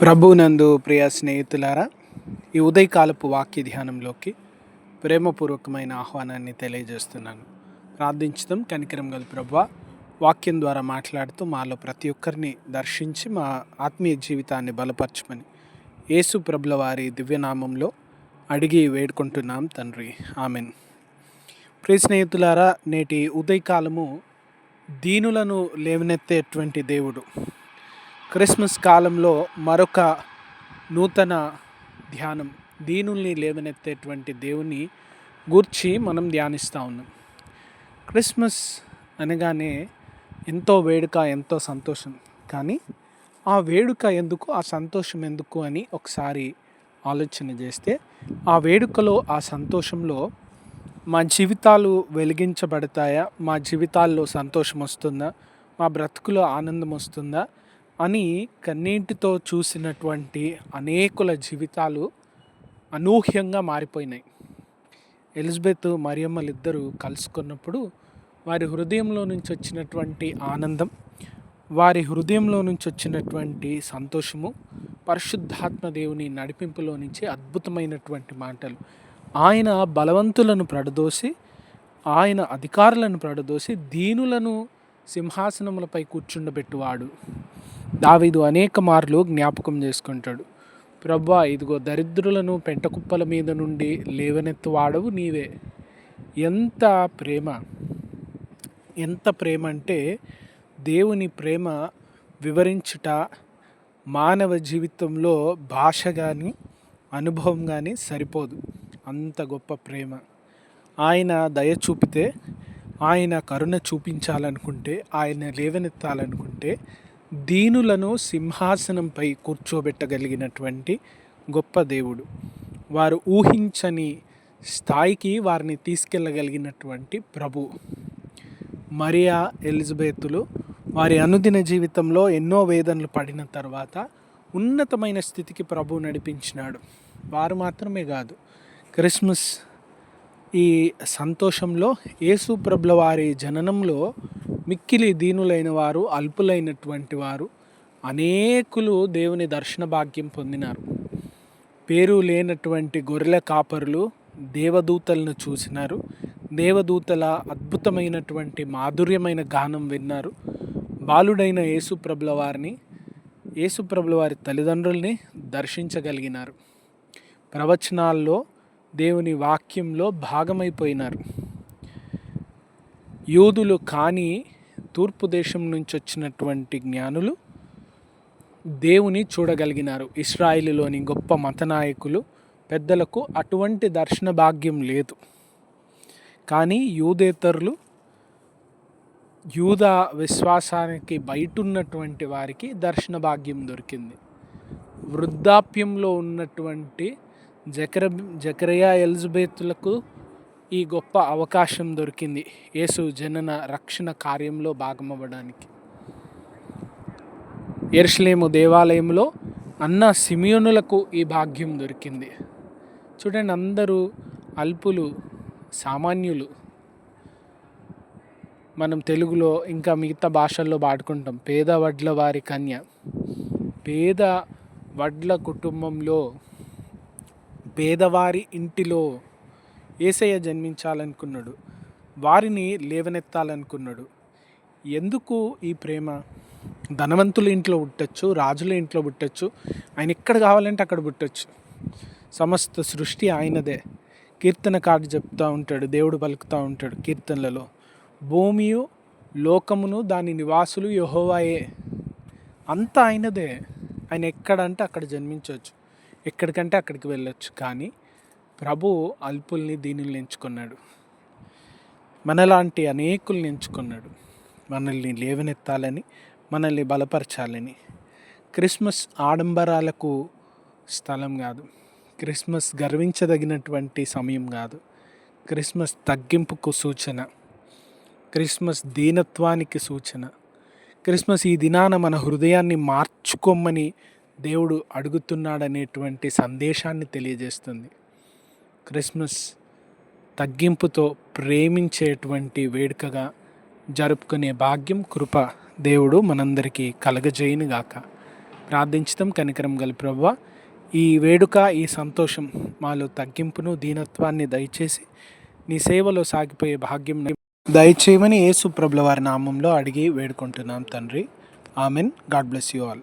ప్రభునందు ప్రియ స్నేహితులారా ఈ ఉదయకాలపు వాక్య ధ్యానంలోకి ప్రేమపూర్వకమైన ఆహ్వానాన్ని తెలియజేస్తున్నాను. ప్రార్థించడం కనికరం గల ప్రభు వాక్యం ద్వారా మాట్లాడుతూ మాలో ప్రతి ఒక్కరిని దర్శించి మా ఆత్మీయ జీవితాన్ని బలపరచమని యేసు ప్రభుల వారి దివ్యనామంలో అడిగి వేడుకుంటున్నాం తండ్రి. ఆమెన్. ప్రియ స్నేహితులారా నేటి ఉదయకాలము దీనులను లేవనెత్తేటువంటి దేవుడు. క్రిస్మస్ కాలంలో మరొక నూతన ధ్యానం దీనుల్ని లేవనెత్తేటువంటి దేవుని గూర్చి మనం ధ్యానిస్తూ ఉన్నాం. క్రిస్మస్ అనగానే ఎంతో వేడుక ఎంతో సంతోషం. కానీ ఆ వేడుక ఎందుకు ఆ సంతోషం ఎందుకు అని ఒకసారి ఆలోచన చేస్తే ఆ వేడుకలో ఆ సంతోషంలో మా జీవితాలు వెలిగించబడతాయా? మా జీవితాల్లో సంతోషం వస్తుందా? మా బ్రతుకులో ఆనందం వస్తుందా? అని కన్నీటితో చూసినటువంటి అనేకుల జీవితాలు అనూహ్యంగా మారిపోయినాయి. ఎలిజబెత్ మరియమ్మలు ఇద్దరు కలుసుకున్నప్పుడు వారి హృదయంలో నుంచి వచ్చినటువంటి ఆనందం వారి హృదయంలో నుంచి వచ్చినటువంటి సంతోషము పరిశుద్ధాత్మ దేవుని నడిపింపులో నుంచి అద్భుతమైనటువంటి మాటలు. ఆయన బలవంతులను ప్రడదోసి ఆయన అధికారులను ప్రడదోసి దీనులను సింహాసనములపై కూర్చుండబెట్టువాడు. దావీదు అనేక మార్లు జ్ఞాపకం చేసుకుంటాడు. ప్రభా ఇదిగో దరిద్రులను పెంటకుప్పల మీద నుండి లేవనెత్తువాడవు నీవే. ఎంత ప్రేమ ఎంత ప్రేమ అంటే దేవుని ప్రేమ వివరించుట మానవ జీవితంలో భాష కానీ అనుభవం కానీ సరిపోదు. అంత గొప్ప ప్రేమ. ఆయన దయ చూపితే ఆయన కరుణ చూపించాలనుకుంటే ఆయన లేవనెత్తాలనుకుంటే దీనులను సింహాసనంపై కూర్చోబెట్టగలిగినటువంటి గొప్ప దేవుడు. వారు ఊహించని స్థాయికి వారిని తీసుకెళ్ళగలిగినటువంటి ప్రభు. మరియా ఎలిజబెత్తులు వారి అనుదిన జీవితంలో ఎన్నో వేదనలు పడిన తర్వాత ఉన్నతమైన స్థితికి ప్రభు నడిపించినాడు. వారు మాత్రమే కాదు క్రిస్మస్ ఈ సంతోషంలో యేసు ప్రభుల వారి జననంలో మిక్కిలి దీనులైన వారు అల్పులైనటువంటి వారు అనేకులు దేవుని దర్శన భాగ్యం పొందినారు. పేరు లేనటువంటి గొర్రెల కాపరులు దేవదూతలను చూసినారు. దేవదూతల అద్భుతమైనటువంటి మాధుర్యమైన గానం విన్నారు. బాలుడైన యేసుప్రభుల వారిని యేసుప్రభుల వారి తల్లిదండ్రుల్ని దర్శించగలిగినారు. ప్రవచనాల్లో దేవుని వాక్యంలో భాగమైపోయినారు. యూదులు కానీ తూర్పు దేశం నుంచి వచ్చినటువంటి జ్ఞానులు దేవుని చూడగలిగినారు. ఇస్రాయిలులోని గొప్ప మత నాయకులు పెద్దలకు అటువంటి దర్శన భాగ్యం లేదు. కానీ యూదేతరులు యూద విశ్వాసానికి బయట ఉన్నటువంటి వారికి దర్శన భాగ్యం దొరికింది. వృద్ధాప్యంలో ఉన్నటువంటి జకర జకరియా ఎలిజబెత్లకు ఈ గొప్ప అవకాశం దొరికింది యేసు జనన రక్షణ కార్యంలో భాగమవ్వడానికి. ఎరుసలేము దేవాలయంలో అన్న సిమియోనులకు ఈ భాగ్యం దొరికింది. చూడండి అందరూ అల్పులు సామాన్యులు. మనం తెలుగులో ఇంకా మిగతా భాషల్లో పాడుకుంటాం. పేద వడ్ల వారి కన్య. పేద వడ్ల కుటుంబంలో పేదవారి ఇంటిలో ఏసయ్య జన్మించాలనుకున్నాడు. వారిని లేవనెత్తాలనుకున్నాడు. ఎందుకు ఈ ప్రేమ? ధనవంతుల ఇంట్లో పుట్టచ్చు రాజుల ఇంట్లో పుట్టచ్చు ఆయన ఎక్కడ కావాలంటే అక్కడ పుట్టచ్చు. సమస్త సృష్టి ఆయనదే. కీర్తన కార్డు చెప్తూ ఉంటాడు దేవుడు పలుకుతూ ఉంటాడు కీర్తనలలో. భూమియు లోకమును దాని నివాసులు యహోవాయే. అంతా ఆయనదే. ఆయన ఎక్కడంటే అక్కడ జన్మించవచ్చు. ఎక్కడికంటే అక్కడికి వెళ్ళొచ్చు. కానీ ప్రభు అల్పుల్ని దీనిని ఎంచుకున్నాడు. మనలాంటి అనేకుల్ని ఎంచుకున్నాడు. మనల్ని లేవనెత్తాలని మనల్ని బలపరచాలని. క్రిస్మస్ ఆడంబరాలకు స్థలం కాదు. క్రిస్మస్ గర్వించదగినటువంటి సమయం కాదు. క్రిస్మస్ తగ్గింపుకు సూచన. క్రిస్మస్ దీనత్వానికి సూచన. క్రిస్మస్ ఈ దినాన మన హృదయాన్ని మార్చుకోమని దేవుడు అడుగుతున్నాడనేటువంటి సందేశాన్ని తెలియజేస్తుంది. క్రిస్మస్ తగ్గింపుతో ప్రేమించేటువంటి వేడుకగా జరుపుకునే భాగ్యం కృప దేవుడు మనందరికీ కలగజేయునుగాక. ప్రార్థించడం కనికరం గల ప్రభు ఈ వేడుక ఈ సంతోషం మాలో తగ్గింపును దీనత్వాన్ని దయచేసి నీ సేవలో సాగిపోయే భాగ్యం దయచేయమని యేసు ప్రభుల వారి నామంలో అడిగి వేడుకుంటున్నాం తండ్రి. Amen. God bless you all.